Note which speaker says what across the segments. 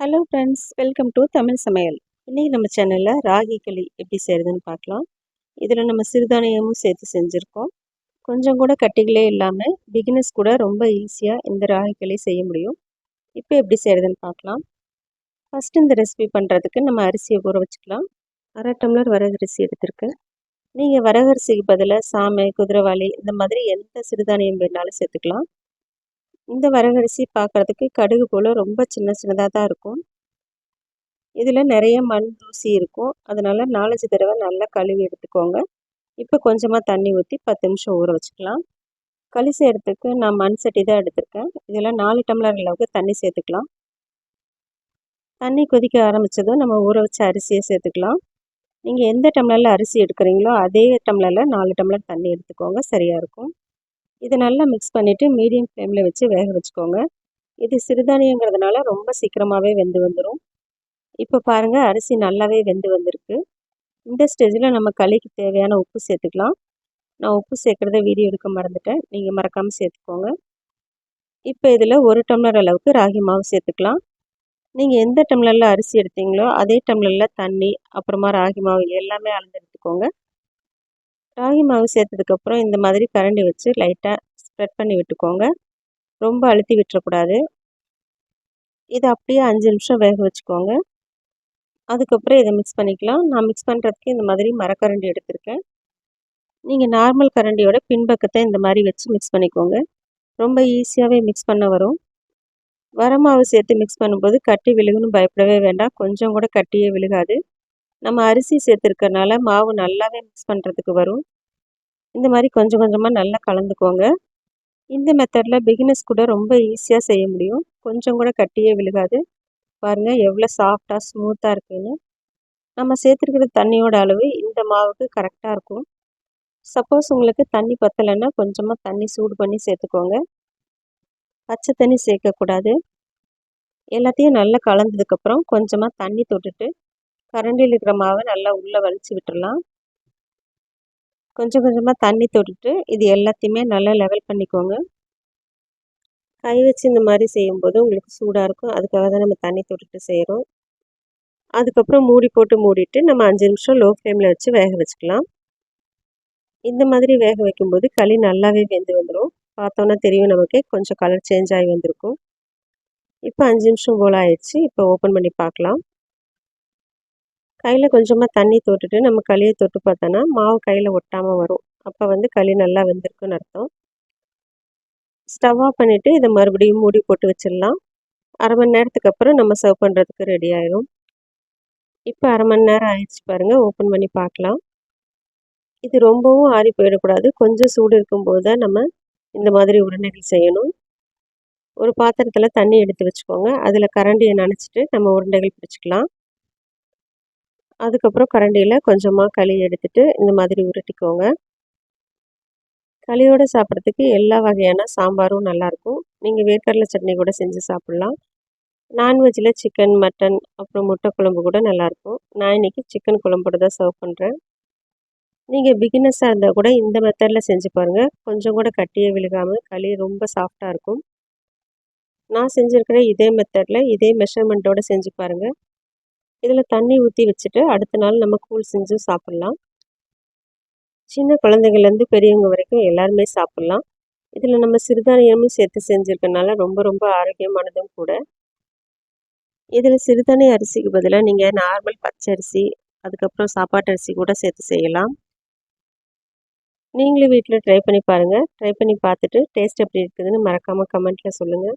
Speaker 1: Hello friends welcome to Tamil சமையல் இன்றைக்கி நம்ம சேனலில் ராகி களி எப்படி செய்கிறதுன்னு பார்க்கலாம். இதில் நம்ம சிறுதானியமும் சேர்த்து செஞ்சுருக்கோம். கொஞ்சம் கூட கட்டிகளே இல்லாமல் பிகினஸ் கூட ரொம்ப ஈஸியாக இந்த ராகி களி செய்ய முடியும். இப்போ எப்படி செய்கிறதுன்னு பார்க்கலாம். ஃபஸ்ட்டு இந்த ரெசிபி பண்ணுறதுக்கு நம்ம அரிசியை ஊற வச்சுக்கலாம். அரை டம்ளர் வரகரிசி எடுத்திருக்கேன் நீங்கள் வரகரிசிக்கு பதிலாக சாமை குதிரைவாளி இந்த மாதிரி எந்த சிறுதானியம் வேணாலும் சேர்த்துக்கலாம். இந்த வரகரிசி பார்க்குறதுக்கு கடுகு போல் ரொம்ப சின்ன சின்னதாக தான் இருக்கும். இதில் நிறைய மண் தூசி இருக்கும். அதனால் நாலஞ்சு தடவை நல்லா கழுவி எடுத்துக்கோங்க. இப்போ கொஞ்சமாக தண்ணி ஊற்றி பத்து நிமிஷம் ஊற வச்சுக்கலாம். களி செய்கிறதுக்கு நான் மண் சட்டி தான் எடுத்திருக்கேன். இதில் நாலு டம்ளர் அளவுக்கு தண்ணி சேர்த்துக்கலாம். தண்ணி கொதிக்க ஆரம்பித்ததும் நம்ம ஊற வச்ச அரிசியை சேர்த்துக்கலாம். நீங்கள் எந்த டம்ளரில் அரிசி எடுக்கிறீங்களோ அதே டம்ளரில் நாலு டம்ளர் தண்ணி எடுத்துக்கோங்க. சரியாக இருக்கும். இதை நல்லா மிக்ஸ் பண்ணிவிட்டு மீடியம் ஃப்ளேமில் வச்சு வேக வச்சுக்கோங்க. இது சிறுதானியங்கிறதுனால ரொம்ப சீக்கிரமாகவே வெந்து வந்துடும் இப்போ பாருங்கள் அரிசி நல்லாவே வெந்து வந்திருக்கு. இந்த ஸ்டேஜில் நம்ம களிக்கு தேவையான உப்பு சேர்த்துக்கலாம். நான் உப்பு சேர்க்குறத வீடியோ எடுக்க மறந்துட்டேன். நீங்கள் மறக்காமல் சேர்த்துக்கோங்க. இப்போ இதில் ஒரு டம்ளர் அளவுக்கு ராகி மாவு சேர்த்துக்கலாம். நீங்கள் எந்த டம்ளரில் அரிசி எடுத்தீங்களோ அதே டம்ளரில் தண்ணி அப்புறமா ராகி மாவு எல்லாமே அளந்து எடுத்துக்கோங்க. ராகி மாவு சேர்த்ததுக்கப்புறம் இந்த மாதிரி கரண்டி வச்சு லைட்டாக ஸ்ப்ரெட் பண்ணி விட்டுக்கோங்க. ரொம்ப அழுத்தி விட்டுறக்கூடாது. இதை அப்படியே அஞ்சு நிமிஷம் வேக வச்சுக்கோங்க. அதுக்கப்புறம் இதை மிக்ஸ் பண்ணிக்கலாம். நான் மிக்ஸ் பண்ணுறதுக்கு இந்த மாதிரி மரக்கரண்டி எடுத்திருக்கேன். நீங்கள் நார்மல் கரண்டியோட பின்பக்கத்தை இந்த மாதிரி வச்சு மிக்ஸ் பண்ணிக்கோங்க. ரொம்ப ஈஸியாகவே மிக்ஸ் பண்ண வரும். வரமாவு சேர்த்து மிக்ஸ் பண்ணும்போது கட்டி விழுகுன்னு பயப்படவே வேண்டாம். கொஞ்சம் கூட கட்டியே விழுகாது. நம்ம அரிசி சேர்த்துருக்கறனால மாவு நல்லாவே மிக்ஸ் பண்ணுறதுக்கு வரும். இந்த மாதிரி கொஞ்சம் கொஞ்சமாக நல்லா கலந்துக்கோங்க. இந்த மெத்தடில் பிகினர்ஸ் கூட ரொம்ப ஈஸியாக செய்ய முடியும். கொஞ்சம் கூட கட்டியே விழுகாது. பாருங்கள் எவ்வளோ சாஃப்டாக ஸ்மூத்தாக இருக்குன்னு. நம்ம சேர்த்துருக்கிற தண்ணியோட அளவு இந்த மாவுக்கு கரெக்டாக இருக்கும். சப்போஸ் உங்களுக்கு தண்ணி பத்தலைன்னா கொஞ்சமாக தண்ணி சூடு பண்ணி சேர்த்துக்கோங்க. பச்சை தண்ணி சேர்க்கக்கூடாது. எல்லாத்தையும் நல்லா கலந்ததுக்கப்புறம் கொஞ்சமாக தண்ணி தொட்டுட்டு கரண்டியில் இருக்கிற மாவை நல்லா உள்ளே வலிச்சு விட்டுடலாம் கொஞ்சம் கொஞ்சமாக தண்ணி தொட்டுட்டு இது எல்லாத்தையுமே நல்லா லெவல் பண்ணிக்கோங்க. கை வச்சு இந்த மாதிரி செய்யும்போது உங்களுக்கு சூடாக இருக்கும். அதுக்காக தான் நம்ம தண்ணி தொட்டுட்டு செய்கிறோம் அதுக்கப்புறம் மூடி போட்டு மூடிட்டு நம்ம அஞ்சு நிமிஷம் லோ ஃப்ளேமில் வச்சு வேக வச்சுக்கலாம். இந்த மாதிரி வேக வைக்கும்போது களி நல்லாவே வெந்து வந்துடும் பார்த்தோன்னா தெரியும் நமக்கு. கொஞ்சம் கலர் சேஞ்ச் ஆகி வந்திருக்கும். இப்போ அஞ்சு நிமிஷம் போல் ஆயிடுச்சு. இப்போ ஓப்பன் பண்ணி பார்க்கலாம். கையில் கொஞ்சமாக தண்ணி தொட்டுட்டு நம்ம களியை தொட்டு பார்த்தோன்னா மாவு கையில் ஒட்டாமல் வரும். அப்போ வந்து களி நல்லா வெந்திருக்குன்னு அர்த்தம். ஸ்டவ் ஆஃப் பண்ணிவிட்டு இதை மறுபடியும் மூடி போட்டு வச்சிடலாம். அரை மணி நேரத்துக்கு அப்புறம் நம்ம சர்வ் பண்ணுறதுக்கு ரெடி ஆயிடும் இப்போ அரை மணி நேரம் ஆயிடுச்சு பாருங்கள் ஓப்பன் பண்ணி பார்க்கலாம். இது ரொம்பவும் ஆறி போயிடக்கூடாது. கொஞ்சம் சூடு இருக்கும்போது தான் நம்ம இந்த மாதிரி உருண்டைகள் செய்யணும். ஒரு பாத்திரத்தில் தண்ணி எடுத்து வச்சுக்கோங்க. அதில் கரண்டியை நினச்சிட்டு நம்ம உருண்டைகள் பிடிச்சிக்கலாம். அதுக்கப்புறம் கரண்டியில் கொஞ்சமாக களி எடுத்துகிட்டு இந்த மாதிரி உருட்டிக்கோங்க. களியோடு சாப்பிட்றதுக்கு எல்லா வகையான சாம்பாரும் நல்லாயிருக்கும் நீங்கள் வேர்க்கடலை சட்னி கூட செஞ்சு சாப்பிட்லாம். நான்வெஜ்ஜில் சிக்கன் மட்டன் அப்புறம் முட்டை குழம்பு கூட நல்லாயிருக்கும் நான் இன்றைக்கி சிக்கன் குழம்போட தான் சர்வ் பண்ணுறேன் நீங்கள் பிகினஸாக இருந்தால் கூட இந்த மெத்தடில் செஞ்சு பாருங்கள் கொஞ்சம் கூட கட்டியே விழுகாமல் களி ரொம்ப சாஃப்டாக இருக்கும். நான் செஞ்சுருக்கிற இதே மெத்தடில் இதே மெஷர்மெண்ட்டோடு செஞ்சு பாருங்கள் இதில் தண்ணி ஊற்றி வச்சுட்டு அடுத்த நாள் நம்ம கூழ் செஞ்சும் சாப்பிட்லாம். சின்ன குழந்தைங்கள்லேருந்து பெரியவங்க வரைக்கும் எல்லாருமே சாப்பிட்லாம். இதில் நம்ம சிறுதானியமும் சேர்த்து செஞ்சுருக்கனால ரொம்ப ரொம்ப ஆரோக்கியமானதும் கூட. இதில் சிறுதானிய அரிசிக்கு பதிலாக நீங்கள் நார்மல் பச்சை அரிசி அதுக்கப்புறம் சாப்பாட்டு அரிசி கூட சேர்த்து செய்யலாம். நீங்களும் வீட்டில் ட்ரை பண்ணி பாருங்கள் ட்ரை பண்ணி பார்த்துட்டு டேஸ்ட் எப்படி இருக்குதுன்னு மறக்காமல் கமெண்ட்டில் சொல்லுங்கள்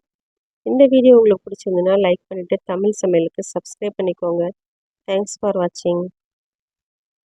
Speaker 1: இந்த வீடியோ உங்களுக்கு பிடிச்சிருந்ததுன்னா லைக் பண்ணிவிட்டு தமிழ் சமையலுக்கு சப்ஸ்கிரைப் பண்ணிக்கோங்க. தேங்க்ஸ் ஃபார் வாட்சிங்